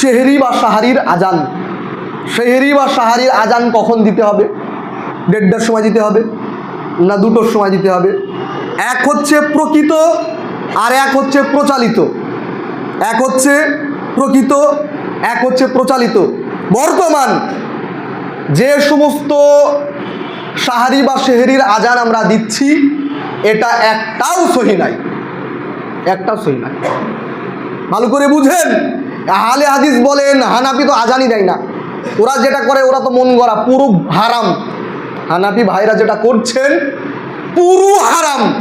শেহরি বা সাহারির আজান। শেহরি বা সাহারির আজান কখন দিতে হবে? দেড়টার সময় দিতে হবে না দুটোর সময় দিতে হবে? এক হচ্ছে প্রকৃত আর এক হচ্ছে প্রচালিত। এক হচ্ছে প্রকৃত, এক হচ্ছে প্রচালিত। বর্তমান যে সমস্ত সাহারি বা শেহরির আজান আমরা দিচ্ছি, এটা একটাও সহি নাই। একটাও সহি নাই। ভালো করে বুঝেন? হালে হাদিস বলেন হানাপি তো আজানই দেয় না। ওরা যেটা করে, ওরা তো মন গড়া, পুরো হারাম। হানাপি ভাইরা যেটা করছেন, পুরো হারাম।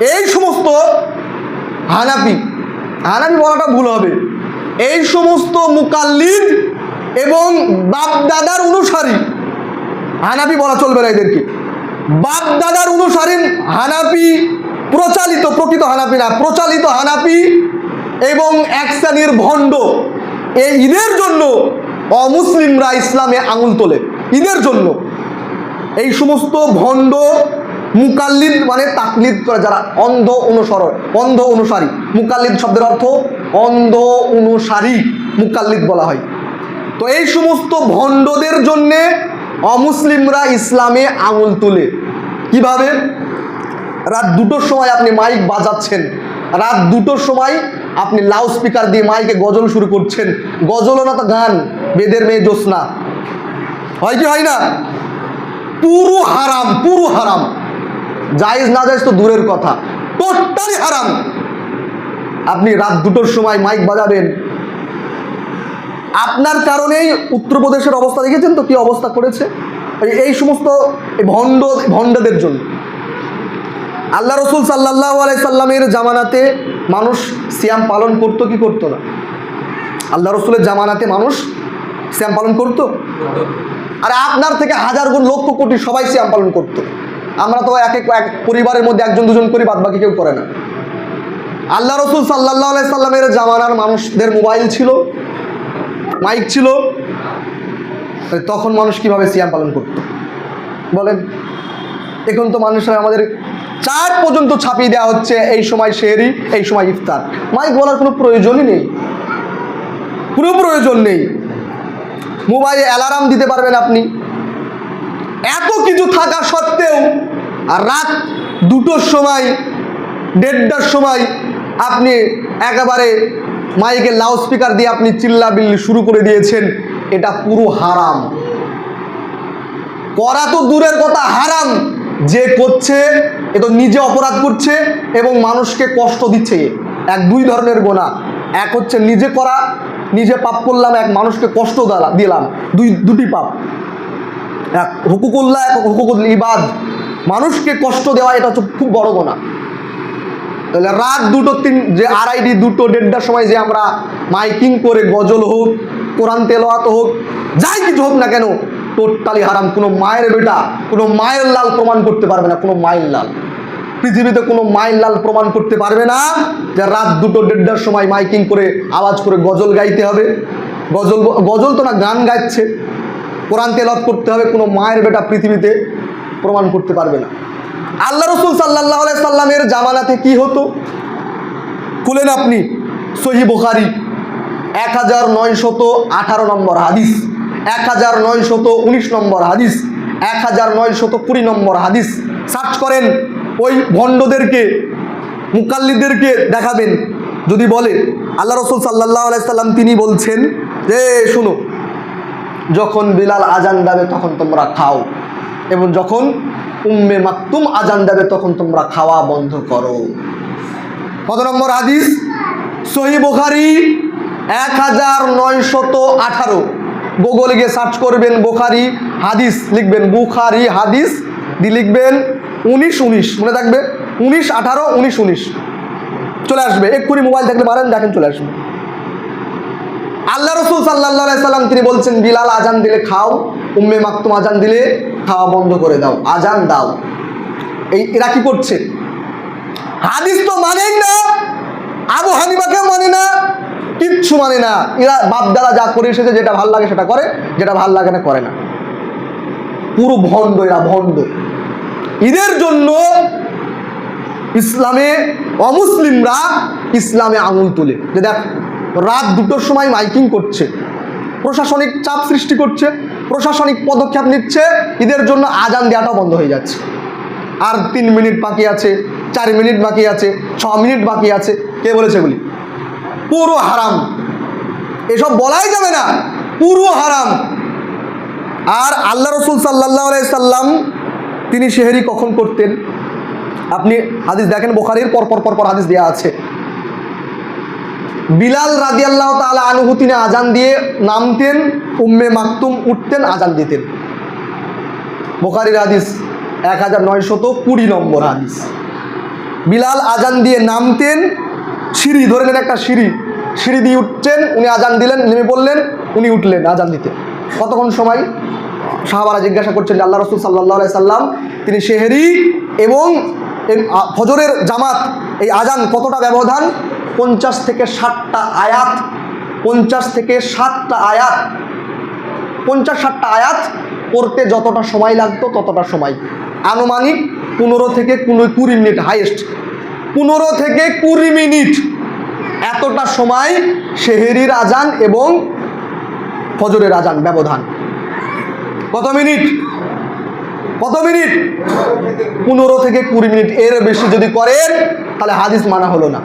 এই সমস্ত হানাপি হানাপি বলাটা ভুল হবে। এই সমস্ত মুকাল্লিদ এবং বাপদাদার অনুসারী হানাপি বলা চলবে না এদেরকে। বাপদাদার অনুসারী হানাপি প্রচালিত, প্রকৃত হানাপি না, প্রচালিত হানাপি এবং এক শ্রেণির ভণ্ড। এই ঈদের জন্য অমুসলিমরা ইসলামে আঙুল তোলে। ঈদের জন্য। এই সমস্ত ভণ্ড, মুকাল্লিদ মানে তাকলিদ করে যারা, অন্ধ অনুসরণ অন্ধ অনুসারী। মুকাল্লিদ শব্দের অর্থ অন্ধ অনুসারী, মুকাল্লিদ বলা হয়। তো এই সমস্ত ভণ্ডদের জন্যে অমুসলিমরা ইসলামে আঙুল তুলে। কীভাবে? রাত দুটোর সময় আপনি মাইক বাজাচ্ছেন। রাত দুটোর সময় আপনি লাউড স্পিকার দিয়ে মাইকে গজল শুরু করছেন। গজলও না তো গান, বেদের মেয়ে জ্যোৎস্না। হয় কি, হয় না? পুরো হারাম পুরো হারাম। জায়েজ না জায়েজ তো দূরের কথা। টোটালি হারাম। আপনি রাত দুটোর সময় মাইক বাজাবেন। আপনার কারণেই উত্তরপ্রদেশের অবস্থা, দেখেছেন তো কি অবস্থা করেছে? এই সমস্ত ভণ্ড ভণ্ডদের জন্য। আল্লাহ রসুল সাল্লাহ আলাইসাল্লামের জামানাতে মানুষ সিয়াম পালন করতো কি করতো না? আল্লাহ রসুলের জামানাতে মানুষ সিয়াম পালন করতো? আর আপনার থেকে হাজার গুণ লক্ষ কোটি সবাই সিয়াম পালন করতো। আমরা তো এক এক পরিবারের মধ্যে একজন দুজন করি বাদ বাকি কেউ করে না। আল্লাহ রসুল সাল্লাহ সাল্লামের জামানার মানুষদের মোবাইল ছিল, মাইক ছিল। তখন মানুষ কীভাবে সিয়াম পালন করত? বলেন, এখন তো মানুষরা আমাদের চার পর্যন্ত ছাপিয়ে দেওয়া হচ্ছে এই সময় শেহরি, এই সময় ইফতার। মাইক বলার কোনো প্রয়োজনই নেই। কোনো প্রয়োজন নেই। মোবাইলে অ্যালার্ম দিতে পারবেন আপনি। এত কিছু থাকা সত্ত্বেও আর রাত দুটোর সময়, দেড়টার সময় আপনি একেবারে মাইকে লাউড স্পিকার দিয়ে আপনি চিল্লা বিল্লি শুরু করে দিয়েছেন, এটা পুরো হারাম। করা তো দূরের কথা, হারাম। যে করছে এ তো নিজে অপরাধ করছে এবং মানুষকে কষ্ট দিচ্ছে। এক দুই ধরনের গোনা। এক হচ্ছে নিজে করা, নিজে পাপ করলাম, এক মানুষকে কষ্ট দালা- দিলাম। দুই, দুটি পাপ। এক হুকুকুল্লাহ, এক হুকুকুল ইবাদ। মানুষকে কষ্ট দেওয়া, এটা হচ্ছে খুব বড় গোনা। তাহলে রাত দুটো তিন, যে আড়াইটি দুটো দেড়টার সময় যে আমরা মাইকিং করে গজল হোক, কোরআন তেলোয়াত হোক, যাই কিছু হোক না কেন টোটালি হারাম। কোনো মায়ের বেটা, কোনো মায়ের লাল প্রমাণ করতে পারবে না, কোনো মায়ের লাল। পৃথিবীতে কোনো মায়ের লাল প্রমাণ করতে পারবে না যে রাত দুটো, দেড়টার সময় মাইকিং করে আওয়াজ করে গজল গাইতে হবে। গজল গজল তো না, গান গাইছে কোরআন তেলত করতে হবে, কোনো মায়ের বেটা পৃথিবীতে প্রমাণ করতে পারবে না। আল্লাহ রসুল সাল্লাহ সাল্লামের জামানাতে কি হতো? খুলেন আপনি, সহি বুখারি, এক হাজার নয়শত আঠারো নম্বর হাদিস। এক হাজার নয়শত উনিশ নম্বর হাদিস, এক হাজার নয়শত কুড়ি নম্বর হাদিস। সার্চ করেন, ওই ভণ্ডদেরকে, মুকাল্লিদেরকে দেখাবেন। যদি বলে, আল্লাহ রসুল সাল্লাহ আলাইসাল্লাম তিনি বলছেন যে, শুনো, যখন বিলাল আজান দেবে তখন তোমরা খাও এবং যখন উম্মে মাকতুম আজান দেবে তখন তোমরা খাওয়া বন্ধ করো। কত নম্বর হাদিস? সহি বোখারি, এক হাজার নয়শত আঠারো। গুগলে গিয়ে সার্চ করবেন বোখারি হাদিস লিখবেন, বুখারি হাদিস দিয়ে লিখবেন উনিশ উনিশ, মনে থাকবে? উনিশ আঠারো, উনিশ উনিশ। চলে আসবে, এক্ষুনি মোবাইল থাকলে পারেন, দেখেন চলে আসবে। আল্লাহ রসুল সাল্লাহ সাল্লাম তিনি বলছেন, বিলাল, আজান দিলে খাও, উম্মে মাকতুম আজান দিলে খাওয়া বন্ধ করে দাও, আজান দাও। এই এরা কি করছে? হাদিস তো মানেই না, আবু হানিফাকে মানে না কিচ্ছু মানে না। এরা বাপদাদা যা করে এসেছে, যেটা ভালো লাগে সেটা করে, যেটা ভালো লাগে না, করে না। পুরো ভণ্ড, এরা ভণ্ড। ঈদের জন্য ইসলামে অমুসলিমরা ইসলামে আঙুল তুলে। যে দেখ, রাত দুটোর সময় মাইকিং করছে। প্রশাসনিক চাপ সৃষ্টি করছে, প্রশাসনিক পদক্ষেপ নিচ্ছে ঈদের জন্য আজান দেওয়াটাও বন্ধ হয়ে যাচ্ছে। আর তিন মিনিট বাকি আছে, চার মিনিট বাকি আছে, ছ মিনিট বাকি আছে, কে বলেছে এগুলি? পুরো হারাম। এসব বলাই যাবে না। পুরো হারাম। আর আল্লাহ রসুল সাল্লাহ সাল্লাম, তিনি সেহেরি কখন করতেন? আপনি হাদিস দেখেন বোখারির পর পর পর পর হাদিস দেওয়া আছে। বিলাল রাজি আল্লাহ তালা আনুহু তিনি আজান দিয়ে নামতেন, উম্মে মাকতুম উঠতেন, আজান দিতেন। বোখারির হাদিস এক হাজার নয়শত কুড়ি নম্বর হাদিস। বিলাল আজান দিয়ে নামতেন, সিঁড়ি ধরে নেন একটা সিঁড়ি। সিঁড়ি দিয়ে উঠছেন, উনি আজান দিলেন, নেমে পড়লেন, উনি উঠলেন আজান দিতে। কতক্ষণ সময়? সাহাবারা জিজ্ঞাসা করছেন আল্লাহ রসুল সাল্লাহ সাল্লাম, তিনি শেহেরি এবং ফজরের জামাত, এই আজান কতটা ব্যবধান? পঞ্চাশ থেকে ষাটটা আয়াত, পঞ্চাশ থেকে ষাটটা আয়াত, পঞ্চাশ ষাটটা আয়াত পড়তে যতটা সময় লাগতো ততটা সময়। আনুমানিক পনেরো থেকে কুড়ি মিনিট হাইয়েস্ট। পনেরো থেকে কুড়ি মিনিট এতটা সময় শেহেরির আজান এবং ফজরের আজান ব্যবধান। কত মিনিট? কত মিনিট? পনেরো থেকে কুড়ি মিনিট। এর বেশি যদি করেন, তাহলে হাদিস মানা হলো না।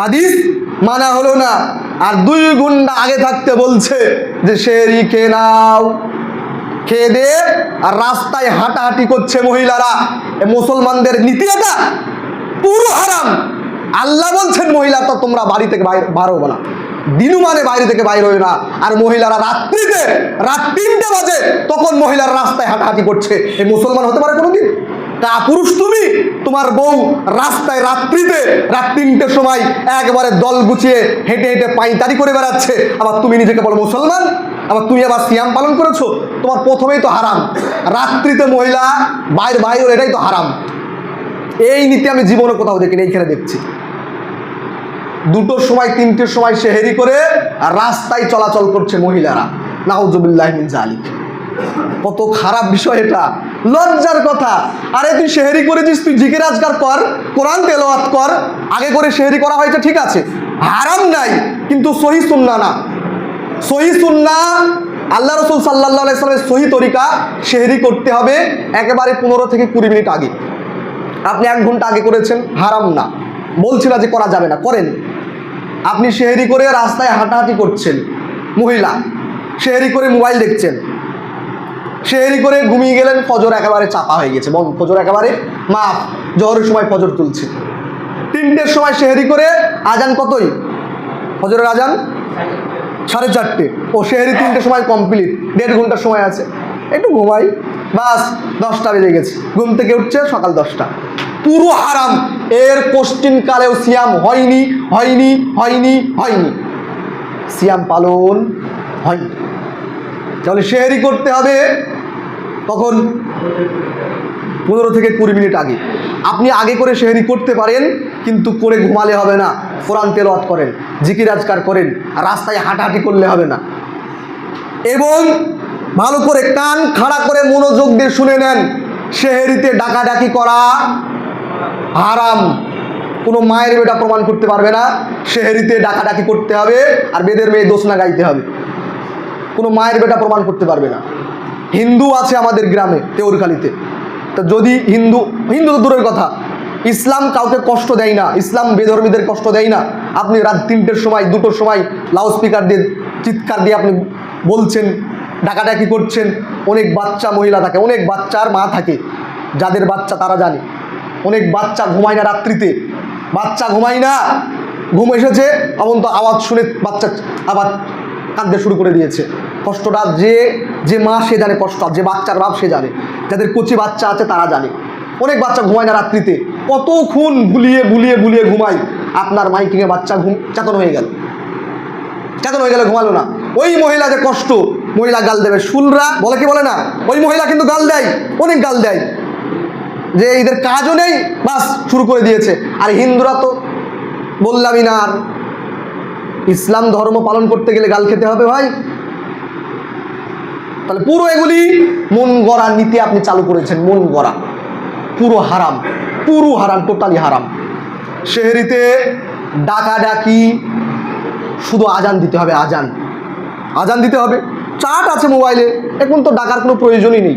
হাদিস মানা হলো না। আর দুই গুন্ডা আগে থাকতে বলছে যে শেরি খেয়ে নাও। খেয়ে দে আর রাস্তায় হাঁটাহাঁটি করছে মহিলারা। মুসলমানদের নীতি এটা। পুরো হারাম। আল্লাহ বলছেন, মহিলা, তো তোমরা বাড়ি থেকে বাইরে, বারো না। দিনু মানে বাইরে থেকে বাইর হয় না। আর মহিলারা রাত্রিতে, রাত তিনটে বাজে, তখন মহিলারা রাস্তায় হাঁটাহাঁটি করছে। এই মুসলমান হতে পারে কোনোদিন? তা পুরুষ তুমি? তোমার বউ রাস্তায় রাত্রিতে, রাত তিনটের সময় একবারে দল গুছিয়ে হেঁটে হেঁটে পাইতারি করে বেড়াচ্ছে। আবার তুমি নিজেকে বলো মুসলমান? আবার তুমি আবার সিয়াম পালন করেছ? তোমার প্রথমেই তো হারাম। রাত্রিতে মহিলা বাইর বাইর এটাই তো হারাম। এই নীতি আমি জীবনে কোথাও দেখিনি, এইখানে দেখছি। দুটোর সময়, তিনটের সময় সেহেরি করে আর রাস্তায় চলাচল করছে মহিলারা। নাউজুবিল্লাহ মিন জালিক কত খারাপ বিষয় এটা। লজ্জার কথা। আরে তুই সেহেরি করেছিস, তুই জিকির আজকার কর, কোরআন তেলাওয়াত কর, আগে করে সেহেরি করা হয়েছে ঠিক আছে। হারাম নাই, কিন্তু সহি সুন্না না। সহি সুন্না, আল্লাহ রসুল সাল্লাহ সাল্লামের সহি তরিকা সেহেরি করতে হবে একেবারে পনেরো থেকে কুড়ি মিনিট আগে। আপনি এক ঘণ্টা আগে করেছেন, হারাম না। বলছি না যে করা যাবে না, করেন। আপনি শেহরি করে রাস্তায় হাঁটাহাঁটি করছেন, মহিলা। শেহরি করে মোবাইল দেখছেন। শেহরি করে ঘুমিয়ে গেলেন, ফজর একেবারে চাপা হয়ে গেছে। বন্ধ ফজর একেবারে মাফ, জহরের সময় ফজর তুলছে। তিনটের সময় শেহরি করে আজান কতই? ফজরের আজান? সাড়ে চারটে। ও শেহরি তিনটের সময় কমপ্লিট দেড় ঘণ্টার সময় আছে। একটু ঘুমাই। বাস, দশটা বেজে গেছে। ঘুম থেকে উঠছে সকাল দশটা। পুরো হারাম। এর কোশ্চিন কালেও সিয়াম হয়নি হয়নি হয়নি হয়নি। সিয়াম পালন হয়নি। তাহলে শেয়ারি করতে হবে তখন পনেরো থেকে কুড়ি মিনিট আগে। আপনি আগে করে শেহরি করতে পারেন, কিন্তু করে ঘুমালে হবে না। কোরআন তেলাওয়াত করেন, জিকির আজকার করেন, রাস্তায় হাঁটাহাঁটি করলে হবে না। এবং ভালো করে কান খাড়া করে মনোযোগ দিয়ে শুনে নেন। শেহেরিতে ডাকাডাকি করা হারাম। কোনো মায়ের বেটা প্রমাণ করতে পারবে না। শেহেরিতে ডাকাডাকি করতে হবে আর বেদের মেয়ে দোষনা গাইতে হবে। কোনো মায়ের বেটা প্রমাণ করতে পারবে না। হিন্দু আছে আমাদের গ্রামে তেওরখালিতে তা যদি হিন্দু হিন্দু তো দূরের কথা। ইসলাম কাউকে কষ্ট দেয় না। ইসলাম বেধর্মীদের কষ্ট দেয় না। আপনি রাত তিনটের সময়, দুটোর সময় লাউড স্পিকার দিয়ে, চিৎকার দিয়ে আপনি বলছেন ডাকাডাকি করছেন? অনেক বাচ্চা মহিলা থাকে, অনেক বাচ্চার মা থাকে। যাদের বাচ্চা তারা জানে। অনেক বাচ্চা ঘুমায় না রাত্রিতে। বাচ্চা ঘুমায় না। ঘুম এসেছে এমন তো আওয়াজ শুনে বাচ্চা আবার কাঁদতে শুরু করে দিয়েছে। কষ্টটা যে যে মা সে জানে কষ্ট যে বাচ্চার বাপ সে জানে। যাদের কচি বাচ্চা আছে তারা জানে। অনেক বাচ্চা ঘুমায় না রাত্রিতে। কত খুন বুলিয়ে বুলিয়ে বুলিয়ে ঘুমায়। আপনার মাইকিংয়ে বাচ্চা ঘুম চেতন হয়ে গেল। চেতন হয়ে গেলে ঘুমালো না। ওই মহিলা যে কষ্ট, মহিলা গাল দেবে। শুলরা বলে কি বলে না? ওই মহিলা কিন্তু গাল দেয়, অনেক গাল দেয়। যে এদের কাজও নেই, বাস শুরু করে দিয়েছে। আর হিন্দুরা তো বললামই না আর। ইসলাম ধর্ম পালন করতে গেলে গাল খেতে হবে ভাই। তাহলে পুরো এগুলি মন গড়া নীতি আপনি চালু করেছেন, মন গড়া। পুরো হারাম পুরো হারাম, টোটালি হারাম। শেহরিতে ডাকাডাকি, শুধু আজান দিতে হবে, আজান। আজান দিতে হবে। চার্ট আছে মোবাইলে এখন তো ডাকার কোনো প্রয়োজনই নেই।